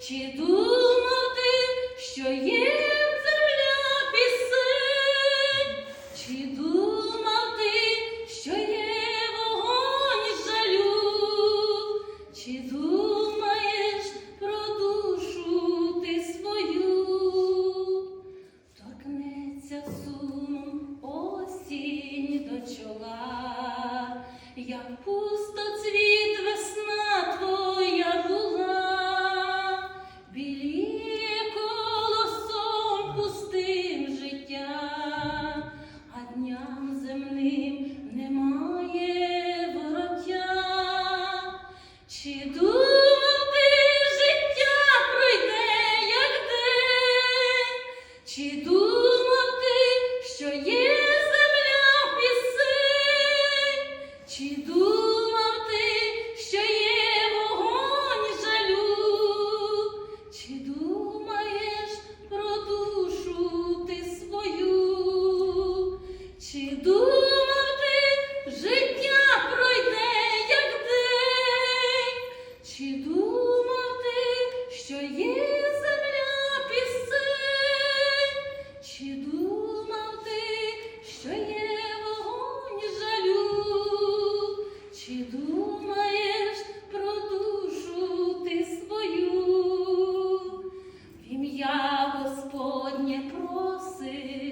Чи думав ти, що є земля пісень? Чи думав ти, що є вогонь жалю? Чи думаєш про душу ти свою? Торкнеться сумом осінь до чола, як пусто цвіт весна твоя була. I'm не проси.